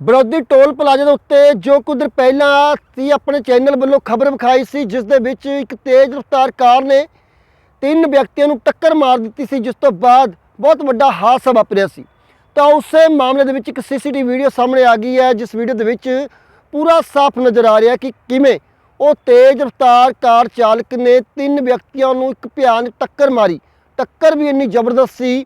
ਬਰੋਦੀ toll plaza ਦੇ ਉੱਤੇ ਜੋ ਕੁਝ ਦਿਨ ਪਹਿਲਾਂ ਸੀ, ਆਪਣੇ ਚੈਨਲ ਵੱਲੋਂ ਖਬਰ ਵਿਖਾਈ ਸੀ, ਜਿਸ ਦੇ ਵਿੱਚ ਇੱਕ ਤੇਜ਼ ਰਫ਼ਤਾਰ ਕਾਰ ਨੇ ਤਿੰਨ ਵਿਅਕਤੀਆਂ ਨੂੰ ਟੱਕਰ ਮਾਰ ਦਿੱਤੀ ਸੀ, ਜਿਸ ਤੋਂ ਬਾਅਦ ਬਹੁਤ ਵੱਡਾ ਹਾਦਸਾ ਵਾਪਰਿਆ ਸੀ। ਤਾਂ ਉਸੇ ਮਾਮਲੇ ਦੇ ਵਿੱਚ ਇੱਕ ਸੀਸੀਟੀਵੀ ਵੀਡੀਓ ਸਾਹਮਣੇ ਆ ਗਈ ਹੈ, ਜਿਸ ਵੀਡੀਓ ਦੇ ਵਿੱਚ ਪੂਰਾ ਸਾਫ਼ ਨਜ਼ਰ ਆ ਰਿਹਾ ਕਿ ਕਿਵੇਂ ਉਹ ਤੇਜ਼ ਰਫ਼ਤਾਰ ਕਾਰ ਚਾਲਕ ਨੇ ਤਿੰਨ ਵਿਅਕਤੀਆਂ ਨੂੰ ਇੱਕ ਭਿਆਨਕ ਟੱਕਰ ਮਾਰੀ। ਟੱਕਰ ਵੀ ਇੰਨੀ ਜ਼ਬਰਦਸਤ ਸੀ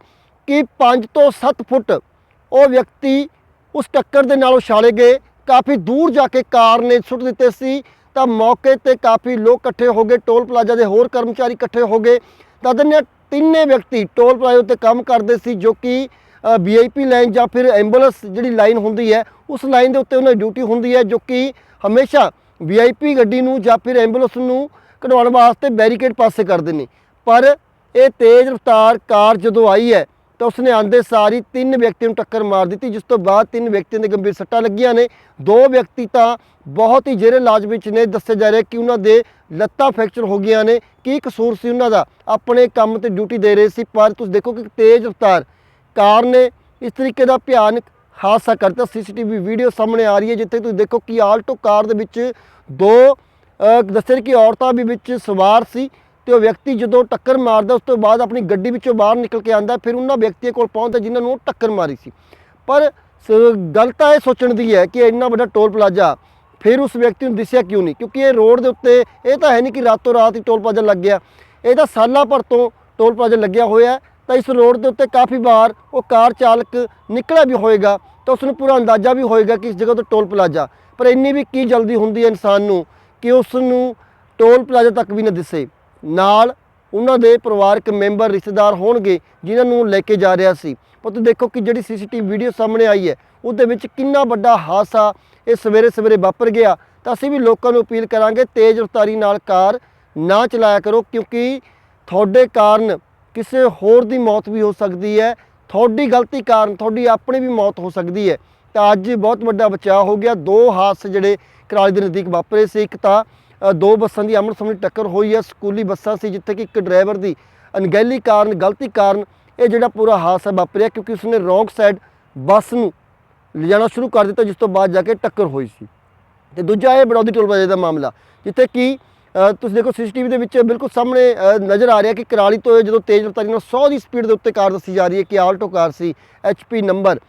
ਕਿ 5 ਤੋਂ 7 ਫੁੱਟ ਉਹ ਵਿਅਕਤੀ ਉਸ ਟੱਕਰ ਦੇ ਨਾਲ ਉਛਾਲੇ ਗਏ। ਕਾਫੀ ਦੂਰ ਜਾ ਕੇ ਕਾਰ ਨੇ ਸੁੱਟ ਦਿੱਤੇ ਸੀ। ਤਾਂ ਮੌਕੇ ਤੇ ਕਾਫੀ ਲੋਕ ਇਕੱਠੇ ਹੋ ਗਏ। ਟੋਲ ਪਲਾਜ਼ਾ ਦੇ ਹੋਰ ਕਰਮਚਾਰੀ ਇਕੱਠੇ ਹੋ ਗਏ। ਤਦ ਨੇ ਤਿੰਨੇ ਵਿਅਕਤੀ ਟੋਲ ਪਲਾਜ਼ਾ ਉੱਤੇ ਕੰਮ ਕਰਦੇ ਸੀ, ਜੋ ਕਿ ਵੀਆਈਪੀ ਲਾਈਨ ਜਾਂ ਫਿਰ ਐਂਬੂਲੈਂਸ ਜਿਹੜੀ ਲਾਈਨ ਹੁੰਦੀ ਹੈ, ਉਸ ਲਾਈਨ ਦੇ ਉੱਤੇ ਉਹਨਾਂ ਦੀ ਡਿਊਟੀ ਹੁੰਦੀ ਹੈ, ਜੋ ਕਿ ਹਮੇਸ਼ਾ ਵੀਆਈਪੀ ਗੱਡੀ ਨੂੰ ਜਾਂ ਫਿਰ ਐਂਬੂਲੈਂਸ ਨੂੰ ਕਢਵਾਉਣ ਵਾਸਤੇ ਬੈਰੀਕੇਡ ਪਾਸੇ ਕਰਦੇ ਨੇ। ਪਰ ਇਹ ਤੇਜ਼ ਰਫ਼ਤਾਰ ਕਾਰ ਜਦੋਂ ਆਈ ਹੈ ਤਾਂ ਉਸਨੇ ਆਂਦੇ ਸਾਰੀ ਤਿੰਨ ਵਿਅਕਤੀਆਂ ਨੂੰ ਟੱਕਰ ਮਾਰ ਦਿੱਤੀ, ਜਿਸ ਤੋਂ ਬਾਅਦ ਤਿੰਨ ਵਿਅਕਤੀਆਂ ਦੇ ਗੰਭੀਰ ਸੱਟਾਂ ਲੱਗੀਆਂ ਨੇ। ਦੋ ਵਿਅਕਤੀ ਤਾਂ ਬਹੁਤ ਹੀ ਜਿਹੜੇ ਇਲਾਜ ਵਿੱਚ ਨੇ, ਦੱਸਿਆ ਜਾ ਰਿਹਾ ਕਿ ਉਹਨਾਂ ਦੇ ਲੱਤਾਂ ਫ੍ਰੈਕਚਰ ਹੋ ਗਈਆਂ ਨੇ। ਕੀ ਕਸੂਰ ਸੀ ਉਹਨਾਂ ਦਾ? ਆਪਣੇ ਕੰਮ ਤੇ ਡਿਊਟੀ ਦੇ ਰਹੇ ਸੀ, ਪਰ ਤੁਸੀਂ ਦੇਖੋ ਕਿ ਤੇਜ਼ ਰਫ਼ਤਾਰ ਕਾਰ ਨੇ ਇਸ ਤਰੀਕੇ ਦਾ ਭਿਆਨਕ ਹਾਦਸਾ ਕਰਤਾ ਸੀਸੀਟੀਵੀ ਵੀਡੀਓ ਸਾਹਮਣੇ ਆ ਰਹੀ ਹੈ, ਜਿੱਥੇ ਤੁਸੀਂ ਦੇਖੋ ਕਿ ਆਲਟੋ ਕਾਰ ਦੇ ਵਿੱਚ ਦੋ ਦੱਸਿਆ ਕਿ ਔਰਤਾਂ ਵੀ ਵਿੱਚ ਸਵਾਰ ਸੀ। ਤੇ ਉਹ ਵਿਅਕਤੀ ਜਦੋਂ ਟੱਕਰ ਮਾਰਦਾ, ਉਸ ਤੋਂ ਬਾਅਦ ਆਪਣੀ ਗੱਡੀ ਵਿੱਚੋਂ ਬਾਹਰ ਨਿਕਲ ਕੇ ਆਂਦਾ ਫਿਰ ਉਹਨਾਂ ਵਿਅਕਤੀਆਂ ਕੋਲ ਪਹੁੰਚਦਾ ਜਿਨ੍ਹਾਂ ਨੂੰ ਉਹ ਟੱਕਰ ਮਾਰੀ ਸੀ। ਪਰ ਸ- ਗੱਲ ਤਾਂ ਇਹ ਸੋਚਣ ਦੀ ਹੈ ਕਿ ਇੰਨਾ ਵੱਡਾ ਟੋਲ ਪਲਾਜ਼ਾ, ਫਿਰ ਉਸ ਵਿਅਕਤੀ ਨੂੰ ਦਿਸਿਆ ਕਿਉਂ ਨਹੀਂ? ਕਿਉਂਕਿ ਇਹ ਰੋਡ ਦੇ ਉੱਤੇ, ਇਹ ਤਾਂ ਹੈ ਨਹੀਂ ਕਿ ਰਾਤੋਂ ਰਾਤ ਹੀ ਟੋਲ ਪਲਾਜ਼ਾ ਲੱਗ ਗਿਆ। ਇਹ ਤਾਂ ਸਾਲਾਂ ਭਰ ਤੋਂ ਟੋਲ ਪਲਾਜ਼ਾ ਲੱਗਿਆ ਹੋਇਆ ਤਾਂ ਇਸ ਰੋਡ ਦੇ ਉੱਤੇ ਕਾਫੀ ਵਾਰ ਉਹ ਕਾਰ ਚਾਲਕ ਨਿਕਲਿਆ ਵੀ ਹੋਏਗਾ, ਤਾਂ ਉਸ ਨੂੰ ਪੂਰਾ ਅੰਦਾਜ਼ਾ ਵੀ ਹੋਏਗਾ ਕਿ ਇਸ ਜਗ੍ਹਾ ਤੋਂ ਟੋਲ ਪਲਾਜ਼ਾ। ਪਰ ਇੰਨੀ ਵੀ ਕੀ ਜਲਦੀ ਹੁੰਦੀ ਹੈ ਇਨਸਾਨ ਨੂੰ ਕਿ ਉਸ ਨੂੰ ਟੋਲ ਪਲਾਜ਼ਾ ਤੱਕ ਵੀ ਨਾ ਦਿਸੇ। ਨਾਲ ਉਹਨਾਂ ਦੇ ਪਰਿਵਾਰਕ ਮੈਂਬਰ, ਰਿਸ਼ਤੇਦਾਰ ਹੋਣਗੇ, ਜਿਨ੍ਹਾਂ ਨੂੰ ਲੈ ਕੇ ਜਾ ਰਿਹਾ ਸੀ। ਪਰ ਤੁਸੀਂ ਦੇਖੋ ਕਿ ਜਿਹੜੀ ਸੀਸੀਟੀਵੀ ਵੀਡੀਓ ਸਾਹਮਣੇ ਆਈ ਹੈ, ਉਹਦੇ ਵਿੱਚ ਕਿੰਨਾ ਵੱਡਾ ਹਾਦਸਾ ਇਹ ਸਵੇਰੇ ਸਵੇਰੇ ਵਾਪਰ ਗਿਆ। ਤਾਂ ਅਸੀਂ ਵੀ ਲੋਕਾਂ ਨੂੰ ਅਪੀਲ ਕਰਾਂਗੇ, ਤੇਜ਼ ਰਫ਼ਤਾਰੀ ਨਾਲ ਕਾਰ ਨਾ ਚਲਾਇਆ ਕਰੋ, ਕਿਉਂਕਿ ਤੁਹਾਡੇ ਕਾਰਨ ਕਿਸੇ ਹੋਰ ਦੀ ਮੌਤ ਵੀ ਹੋ ਸਕਦੀ ਹੈ। ਤੁਹਾਡੀ ਗਲਤੀ ਕਾਰਨ ਤੁਹਾਡੀ ਆਪਣੀ ਵੀ ਮੌਤ ਹੋ ਸਕਦੀ ਹੈ। ਤਾਂ ਅੱਜ ਬਹੁਤ ਵੱਡਾ ਬਚਾਅ ਹੋ ਗਿਆ। ਦੋ ਹਾਦਸੇ ਜਿਹੜੇ ਕਰਾਲੀ ਦੇ ਨਜ਼ਦੀਕ ਵਾਪਰੇ ਸੀ, ਇੱਕ ਤਾਂ ਦੋ ਬੱਸਾਂ ਦੀ ਆਮਣ ਸਾਹਮਣੇ ਟੱਕਰ ਹੋਈ ਹੈ। ਸਕੂਲੀ ਬੱਸਾਂ ਸੀ ਜਿੱਥੇ ਕਿ ਇੱਕ ਡਰਾਈਵਰ ਦੀ ਅਣਗਹਿਲੀ ਕਾਰਨ, ਗਲਤੀ ਕਾਰਨ ਇਹ ਜਿਹੜਾ ਪੂਰਾ ਹਾਦਸਾ ਵਾਪਰਿਆ ਕਿਉਂਕਿ ਉਸਨੇ ਰੋਂਗ ਸਾਈਡ ਬੱਸ ਨੂੰ ਲਿਜਾਣਾ ਸ਼ੁਰੂ ਕਰ ਦਿੱਤਾ, ਜਿਸ ਤੋਂ ਬਾਅਦ ਜਾ ਕੇ ਟੱਕਰ ਹੋਈ ਸੀ। ਤੇ ਦੂਜਾ ਇਹ ਬੜੌਦੀ ਟੋਲ ਪਲਾਜ਼ਾ ਦਾ ਮਾਮਲਾ, ਜਿੱਥੇ ਕਿ ਤੁਸੀਂ ਦੇਖੋ ਸੀਸੀਟੀਵੀ ਦੇ ਵਿੱਚ ਬਿਲਕੁਲ ਸਾਹਮਣੇ ਨਜ਼ਰ ਆ ਰਿਹਾ ਕਿ ਕਰਾਲੀ ਤੋਂ ਜਦੋਂ ਤੇਜ਼ ਰਫ਼ਤਾਰੀ ਨਾਲ 100 ਦੀ ਸਪੀਡ ਦੇ ਉੱਤੇ ਕਾਰ ਦੱਸੀ ਜਾ ਰਹੀ ਹੈ ਕਿ ਆਲਟੋ ਕਾਰ ਸੀ, ਐਚਪੀ ਨੰਬਰ।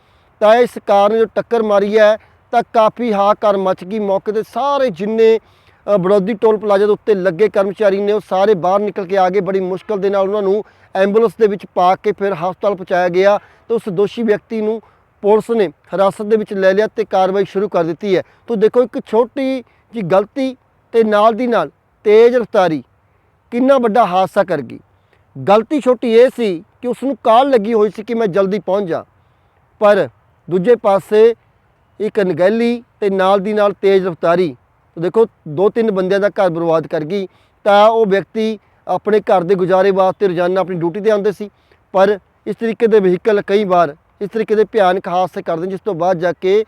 ਤਾਂ ਇਸ ਕਾਰ ਨੇ ਜੋ ਟੱਕਰ ਮਾਰੀ ਹੈ, ਤਾਂ ਕਾਫੀ ਹਾਕਾਰ ਮਚ ਗਈ। ਮੌਕੇ ਤੇ ਸਾਰੇ ਜਿੰਨੇ ਬੜੌਦੀ ਟੋਲ ਪਲਾਜ਼ਾ ਦੇ ਉੱਤੇ ਲੱਗੇ ਕਰਮਚਾਰੀ ਨੇ ਉਹ ਸਾਰੇ ਬਾਹਰ ਨਿਕਲ ਕੇ ਆ ਗਏ। ਬੜੀ ਮੁਸ਼ਕਲ ਦੇ ਨਾਲ ਉਹਨਾਂ ਨੂੰ ਐਂਬੂਲੈਂਸ ਦੇ ਵਿੱਚ ਪਾ ਕੇ ਫਿਰ ਹਸਪਤਾਲ ਪਹੁੰਚਾਇਆ ਗਿਆ ਤੇ ਉਸ ਦੋਸ਼ੀ ਵਿਅਕਤੀ ਨੂੰ ਪੁਲਿਸ ਨੇ ਹਿਰਾਸਤ ਦੇ ਵਿੱਚ ਲੈ ਲਿਆ ਤੇ ਕਾਰਵਾਈ ਸ਼ੁਰੂ ਕਰ ਦਿੱਤੀ ਹੈ। ਤੋ ਦੇਖੋ, ਇੱਕ ਛੋਟੀ ਜੀ ਗਲਤੀ ਤੇ ਨਾਲ ਦੀ ਨਾਲ ਤੇਜ਼ ਰਫ਼ਤਾਰੀ ਕਿੰਨਾ ਵੱਡਾ ਹਾਦਸਾ ਕਰ ਗਈ। ਗਲਤੀ ਛੋਟੀ ਇਹ ਸੀ ਕਿ ਉਸ ਨੂੰ ਕਾਲ ਲੱਗੀ ਹੋਈ ਸੀ ਕਿ ਮੈਂ ਜਲਦੀ ਪਹੁੰਚ ਜਾ। ਪਰ ਦੂਜੇ ਪਾਸੇ ਇੱਕ ਅਣਗਹਿਲੀ ਤੇ ਨਾਲ ਦੀ ਨਾਲ ਤੇਜ਼ ਰਫ਼ਤਾਰੀ ਤੋ ਦੇਖੋ ਦੋ ਤਿੰਨ ਬੰਦਿਆਂ ਦਾ ਘਰ ਬਰਬਾਦ ਕਰ ਗਈ, ਤਾਂ ਉਹ ਵਿਅਕਤੀ ਆਪਣੇ ਘਰ ਦੇ ਗੁਜ਼ਾਰੇ ਵਾਸਤੇ ਰੋਜ਼ਾਨਾ ਆਪਣੀ ਡਿਊਟੀ ਤੇ ਆਉਂਦੇ ਸੀ। ਪਰ ਇਸ ਤਰੀਕੇ ਦੇ ਵਹੀਕਲ ਕਈ ਵਾਰ ਇਸ ਤਰੀਕੇ ਦੇ ਭਿਆਨਕ ਹਾਦਸੇ ਕਰਦੇ ਜਿਸ ਤੋਂ ਬਾਅਦ ਜਾ ਕੇ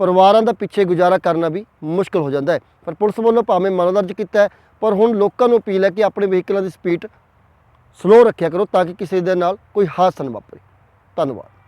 ਪਰਿਵਾਰਾਂ ਦਾ ਪਿੱਛੇ ਗੁਜ਼ਾਰਾ ਕਰਨਾ ਵੀ ਮੁਸ਼ਕਲ ਹੋ ਜਾਂਦਾ ਹੈ। ਪਰ ਪੁਲਿਸ ਵੱਲੋਂ ਭਾਵੇਂ ਮਾਮਲਾ ਦਰਜ ਕੀਤਾ ਹੈ, ਪਰ ਹੁਣ ਲੋਕਾਂ ਨੂੰ ਅਪੀਲ ਹੈ ਕਿ ਆਪਣੇ ਵਹੀਕਲਾਂ ਦੀ ਸਪੀਡ ਸਲੋ ਰੱਖਿਆ ਕਰੋ, ਤਾਂ ਕਿ ਕਿਸੇ ਦੇ ਨਾਲ ਕੋਈ ਹਾਦਸਾ ਨਾ ਵਾਪਰੇ। ਧੰਨਵਾਦ।